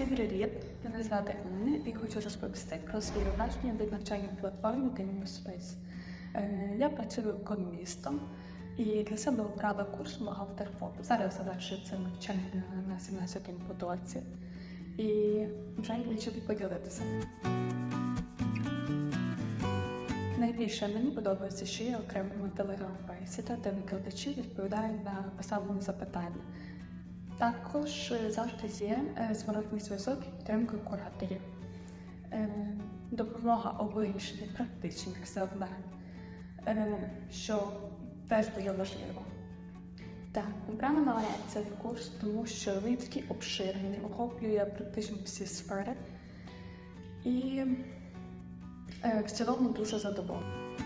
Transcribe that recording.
привіт! Мене звати Анна і хочу розповісти про свої враження від навчання платформі Space. Е, Я працюю економістом і для себе обрала курс бухгалтер ФОП. Зараз завершую це навчання на 17-му потоці. І вже хочу поділитися. Найбільше мені подобається, що є окремими телеграм-бесіда, де викладачі відповідають на поставлені запитання. Також завжди є е, зворотний зв'язок підтримка кураторів, Е, допомога у вирішенні практичних завдань, е, що теж дуже важливо. Так, обрала мене цей курс, тому що він такий обширний, охоплює практично всі сфери. І в цілому дуже задоволена.